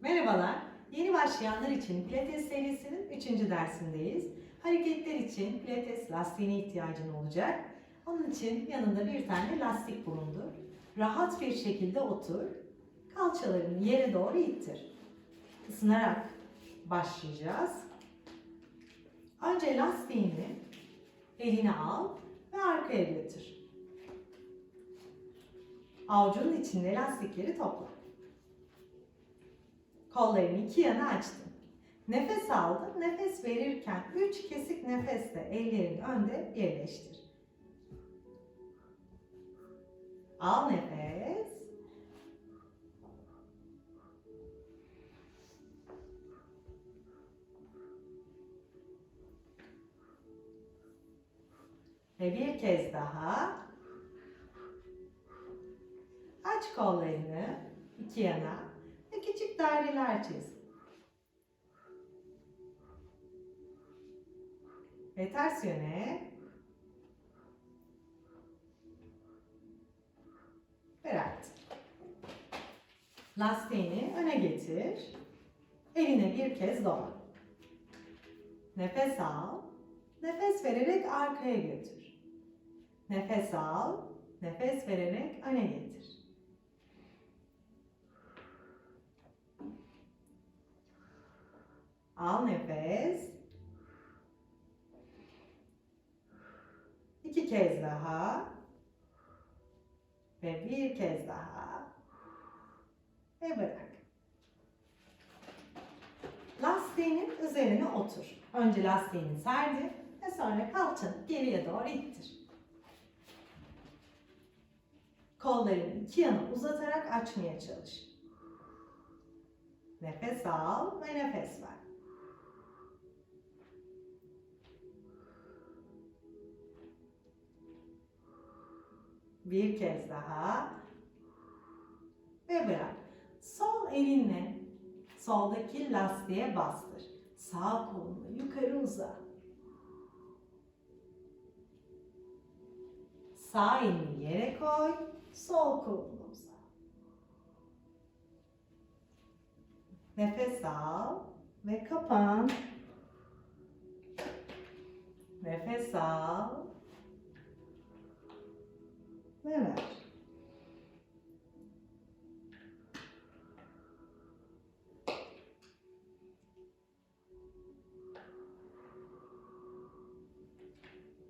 Merhabalar. Yeni başlayanlar için Pilates serisinin 3. dersindeyiz. Hareketler için Pilates lastiğine ihtiyacın olacak. Onun için yanında bir tane lastik bulundur. Rahat bir şekilde otur. Kalçalarını yere doğru ittir. Isınarak başlayacağız. Önce lastiğini eline al ve arkaya götür. Avucunun içinde lastikleri topla. Kollarını iki yana açtın. Nefes aldın. Nefes verirken üç kesik nefesle ellerini önde birleştir. Al nefes. Ve bir kez daha. Aç kollarını iki yana ve küçük daireler çiz. Ve ters yöne bıraktın. Lastiğini öne getir. Eline bir kez dola. Nefes al. Nefes vererek arkaya götür. Nefes al. Nefes vererek öne getir. Al nefes. İki kez daha. Ve bir kez daha. Ve bırak. Lastiğinin üzerine otur. Önce lastiğini serdi ve sonra kalçanı geriye doğru ittir. Kollarını iki yana uzatarak açmaya çalış. Nefes al ve nefes ver. Bir kez daha. Ve bırak. Sol elinle soldaki lastiğe bastır. Sağ kolunu yukarı uza. Sağ elini yere koy. Sol kolunu uza. Nefes al ve kapan. Nefes al ve ver.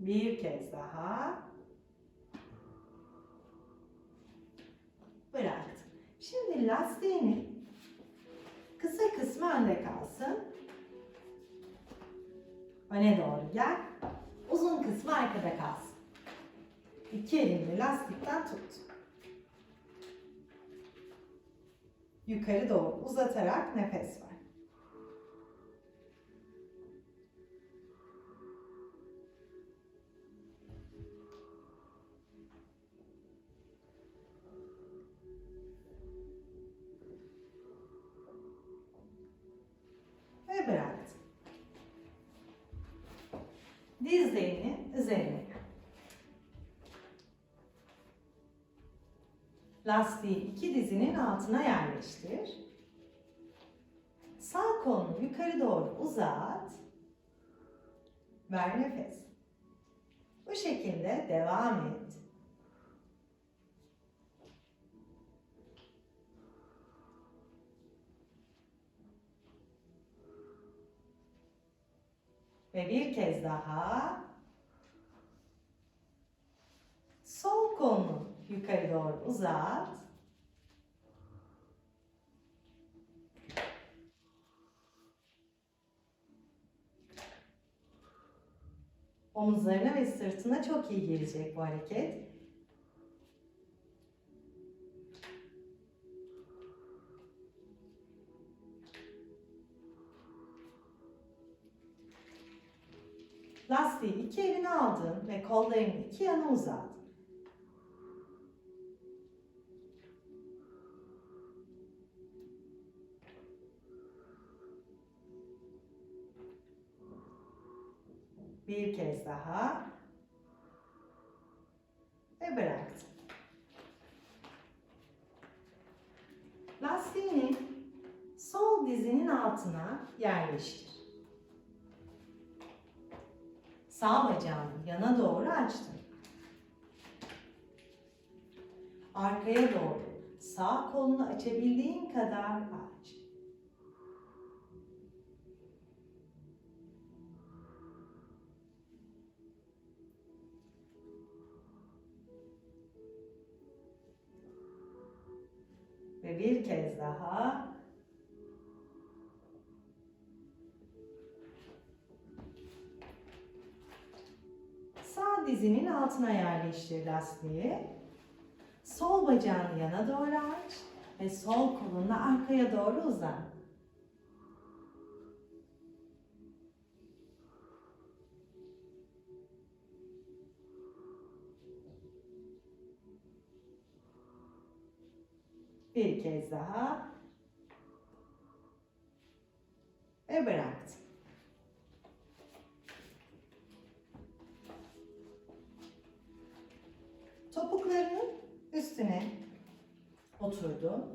Bir kez daha. Bıraktım. Şimdi lastiğini kısa kısmı önde kalsın. Öne doğru gel. Uzun kısmı arkada kalsın. İki elini lastikten tut. Yukarı doğru uzatarak nefes ver. Ve bıraktım. Dizlerini üzerine Lastiği iki dizinin altına yerleştir. Sağ kolunu yukarı doğru uzat. Ver nefes. Bu şekilde devam et. Ve bir kez daha sol kolunu yukarı doğru uzat. Omuzlarına ve sırtına çok iyi gelecek bu hareket. Lastiği iki eline aldın ve kollarını iki yana uzat. Bir kez daha. Ve bıraktım. Lastiğini sol dizinin altına yerleştir. Sağ bacağını yana doğru açtın. Arkaya doğru sağ kolunu açabildiğin kadar aç. Daha Sağ dizinin altına yerleştir lastiği. Sol bacağını yana doğru aç ve sol kolunu arkaya doğru uzat. Bir kez daha. Ve bıraktım. Topuklarının üstüne oturdu.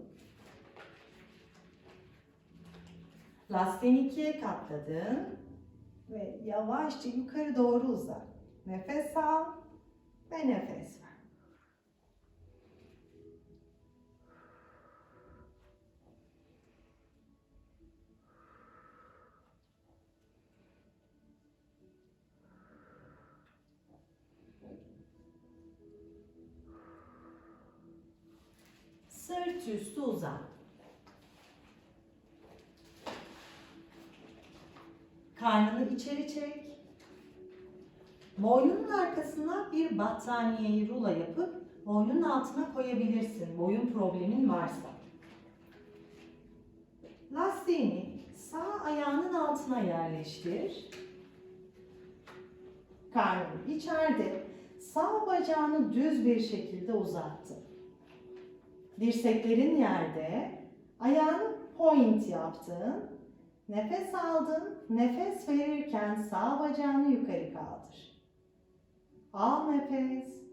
Lastiğini ikiye katladın ve yavaşça yukarı doğru uzat. Nefes al ve nefes ver. Sırt üstü uzan. Karnını içeri çek. Boynunun arkasına bir battaniyeyi rulo yapıp boynunun altına koyabilirsin. Boyun problemin varsa. Lastiğini sağ ayağının altına yerleştir. Karnın içeride. Sağ bacağını düz bir şekilde uzattın. Dirseklerin yerde. Ayağını point yaptın. Nefes aldın. Nefes verirken sağ bacağını yukarı kaldır. Al nefes.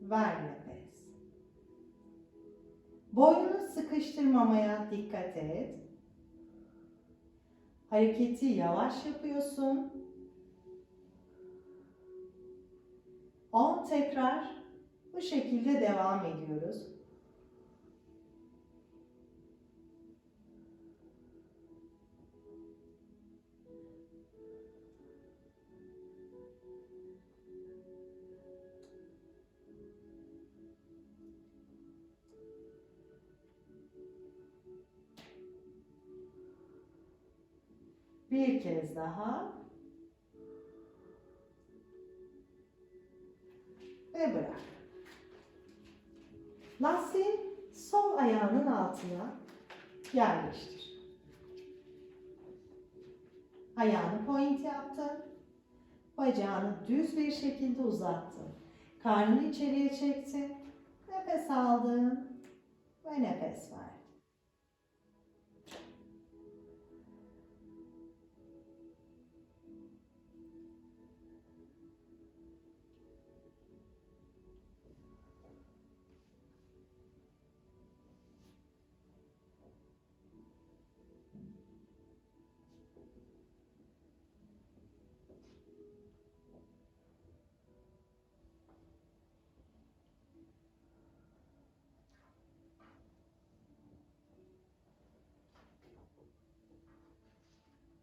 Ver nefes. Boynunu sıkıştırmamaya dikkat et. Hareketi yavaş yapıyorsun. 10 tekrar bu şekilde devam ediyoruz. Bir kez daha. Ve bırak. Lastiği sol ayağının altına yerleştir. Ayağını point yaptın. Bacağını düz bir şekilde uzattın. Karnını içeriye çektin. Nefes aldın ve nefes verdin.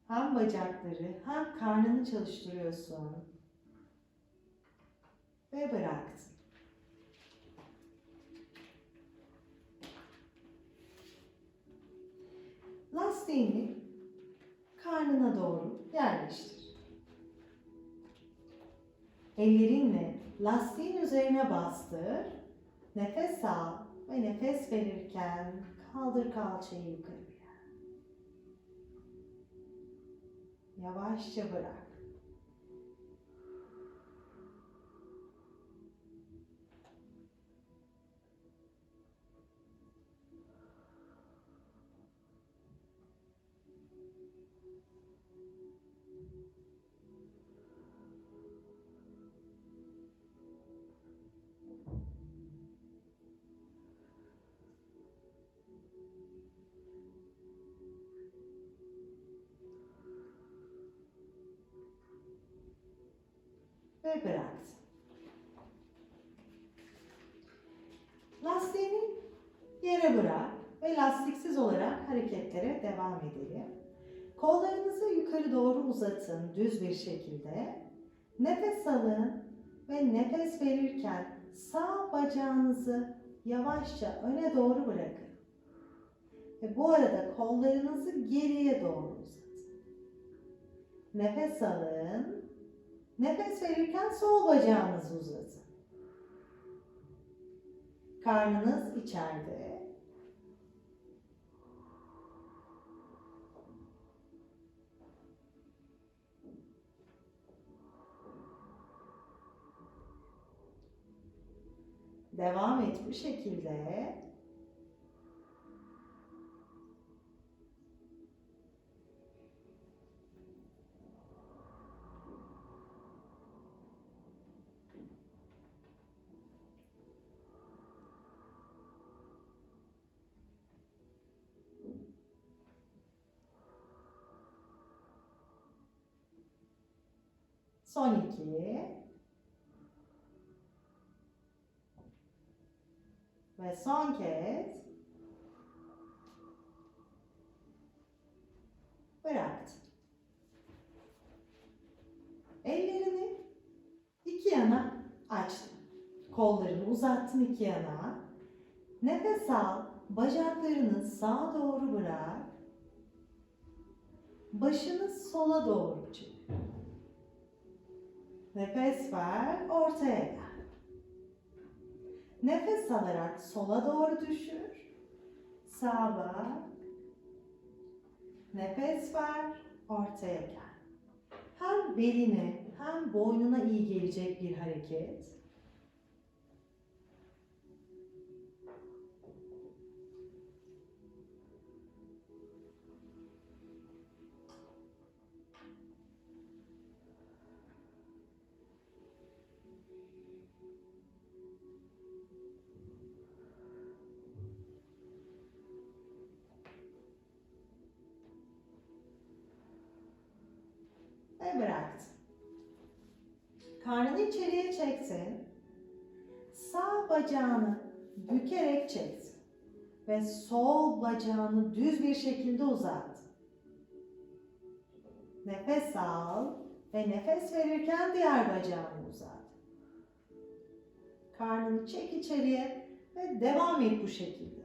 Hem bacakları hem karnını çalıştırıyorsun. Ve bıraktın. Lastiğini karnına doğru yerleştir. Ellerinle lastiğin üzerine bastır. Nefes al ve nefes verirken kaldır kalçayı yukarı. Yavaşça bırak. Ve bıraktın. Lastiğini yere bırak ve lastiksiz olarak hareketlere devam edelim. Kollarınızı yukarı doğru uzatın düz bir şekilde. Nefes alın ve nefes verirken sağ bacağınızı yavaşça öne doğru bırakın. Ve bu arada kollarınızı geriye doğru uzatın. Nefes alın. Nefes verirken sol bacağınızı uzatın. Karnınız içeride. Devam et bu şekilde. Son iki. Ve son kez. Bıraktın. Ellerini iki yana açtın. Kollarını uzattın iki yana. Nefes al. Bacaklarını sağa doğru bırak. Başını sola doğru. Nefes ver, ortaya gel. Nefes alarak sola doğru düşür. Sağa bak. Nefes ver, ortaya gel. Hem beline hem boynuna iyi gelecek bir hareket. Ve bıraktın. Karnını içeriye çektin. Sağ bacağını bükerek çektin. Ve sol bacağını düz bir şekilde uzattın. Nefes al ve nefes verirken diğer bacağını uzat. Karnını çek içeriye ve devam et bu şekilde.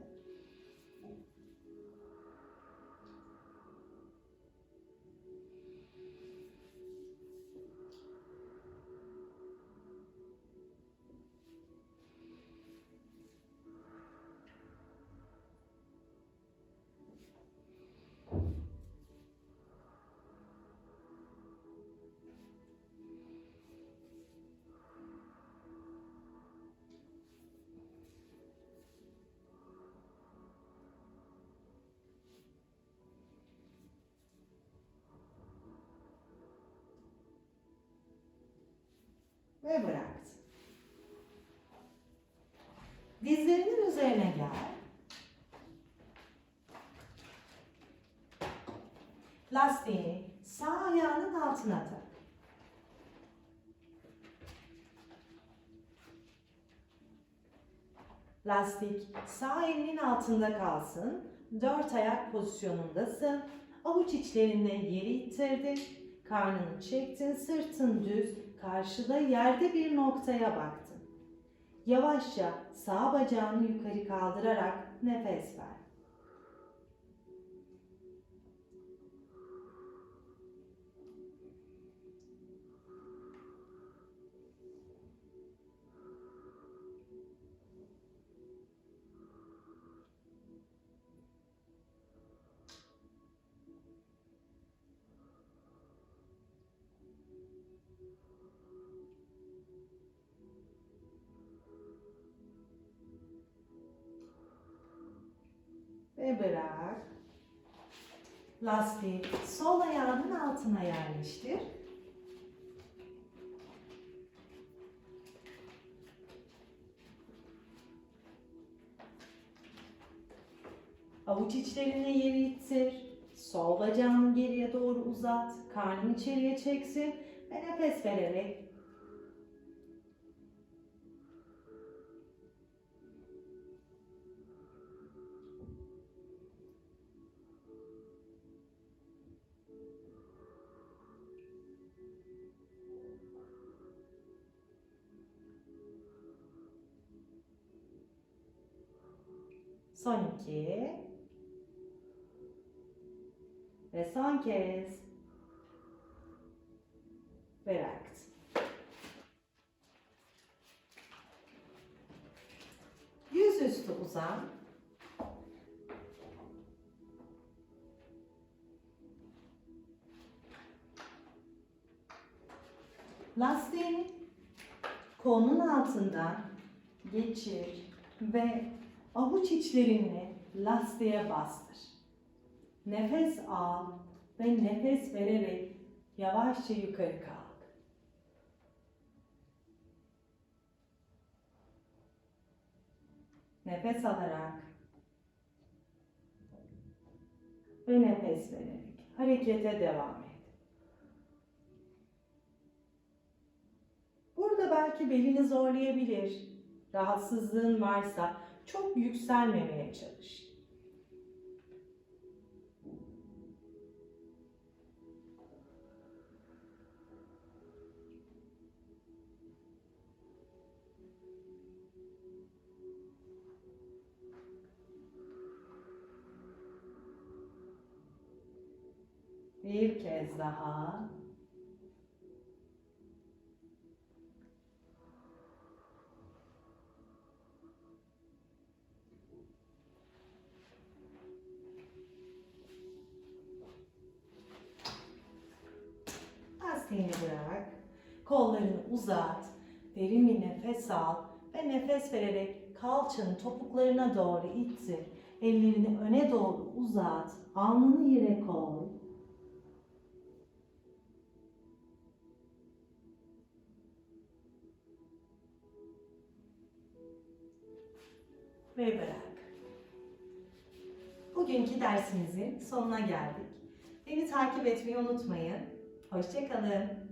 Ve bıraktın. Dizlerinin üzerine gel. Lastiği sağ ayağının altına tak. Lastik sağ elinin altında kalsın. Dört ayak pozisyonundasın. Avuç içlerinle yeri ittirdin. Karnını çektin, sırtın düz, karşıda yerde bir noktaya baktın. Yavaşça sağ bacağını yukarı kaldırarak nefes ver. Ve bırak. Lastiği sol ayağının altına yerleştir. Avuç içlerine yeri ittir. Sol bacağını geriye doğru uzat. Karnını içeriye çeksin. Ve nefes vererek Son iki. Ve son kez. Bıraktım. Yüzüstü uzan. Lastiğini kolunun altından geçir ve avuç içlerini lastiğe bastır. Nefes al ve nefes vererek yavaşça yukarı kalk. Nefes alarak ve nefes vererek harekete devam et. Burada belki belini zorlayabilir. Rahatsızlığın varsa çok yükselmemeye çalış. Bir kez daha. Lastiğini bırak. Kollarını uzat. Derin bir nefes al ve nefes vererek kalçanı topuklarına doğru ittir. Ellerini öne doğru uzat. Alnını yere koy. Ve bırak. Bugünkü dersimizin sonuna geldik. Beni takip etmeyi unutmayın. Hoşçakalın.